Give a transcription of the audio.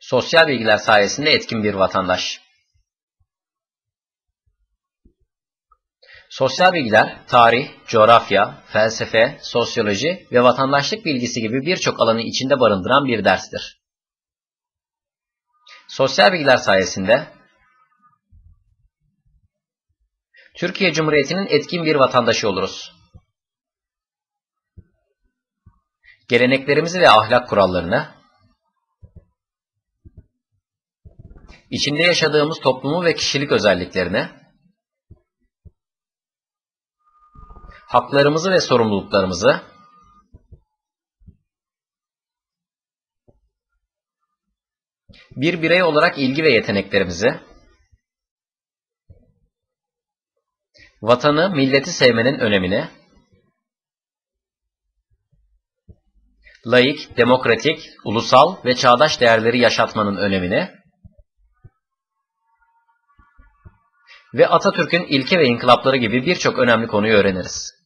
Sosyal bilgiler sayesinde etkin bir vatandaş. Sosyal bilgiler, tarih, coğrafya, felsefe, sosyoloji ve vatandaşlık bilgisi gibi birçok alanı içinde barındıran bir derstir. Sosyal bilgiler sayesinde Türkiye Cumhuriyeti'nin etkin bir vatandaşı oluruz. Geleneklerimizi ve ahlak kurallarını, içinde yaşadığımız toplumu ve kişilik özelliklerini, haklarımızı ve sorumluluklarımızı, bir birey olarak ilgi ve yeteneklerimizi, vatanı, milleti sevmenin önemini, laik, demokratik, ulusal ve çağdaş değerleri yaşatmanın önemini ve Atatürk'ün ilke ve inkılapları gibi birçok önemli konuyu öğreniriz.